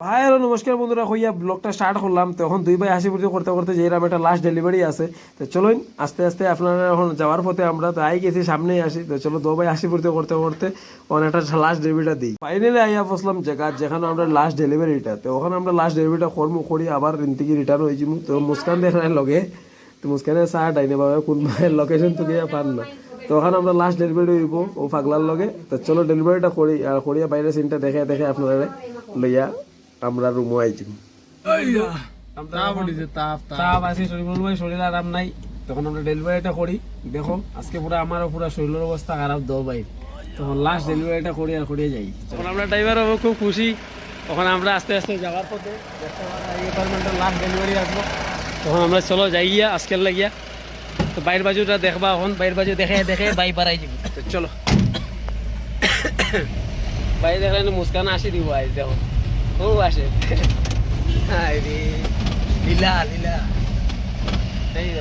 ভাই, হ্যালো, নমস্কার বন্ধুরা। হইয়া ব্লগটা স্টার্ট করলাম। তখন দুই ভাই হাসি ফুর্তি করতে করতে যেরকম একটা লাস্ট ডেলিভারি আছে। তো চলুন, আস্তে আস্তে আপনারা এখন যাওয়ার পথে আমরা তো আই গেছি, সামনেই আসি। তো চলো দু ভাই হাসি ফুর্তি করতে করতে ওখানে একটা লাস্ট ডেলিভারিটা দিই। ফাইনালি আইয়া বসলাম জায়গা যেখানে আমরা লাস্ট ডেলিভারিটা তো ওখানে আমরা লাস্ট ডেলিভারিটা কর্ম করি আবার থেকে রিটার্ন হয়ে যাব। তো মুস্কান দেখার লগে। তো মুস্কানে চাহ ডাইনে বাবা কোন ভাইয়ের লোকেশন তো গিয়ে পান না। তো ওখানে আমরা লাস্ট ডেলিভারি হইব, ও পাগলার লগে। তো চলো ডেলিভারিটা করি, আর করিয়া বাইরে সিনটা দেখে দেখে আপনারা লইয়া আমরা রুমও আইছি তাপ আছে শরীর ভাই শরীর আরাম নাই। তখন আমরা ডেলিভারিটা করি। দেখো আজকে পুরো আমার পুরো শরীরের অবস্থা খারাপ দো ভাই। তখন লাস্ট ডেলিভারিটা করি আর করিয়ে যাই। তখন আমরা ড্রাইভার হব খুব খুশি। তখন আমরা আস্তে আস্তে যাওয়ার পথে লাস্ট ডেলিভারি আসব। তখন আমরা চলো যাই গিয়া আজকের লাগিয়া। তো বাইরের বাজুটা দেখবা এখন। বাইর বাজু দেখে দেখে বাই পারাই যাবি তো চলো। বাইরে দেখলে মুস্কান আসি দিব আজ দেখো। हो असे नाही रे लिला लिला नाही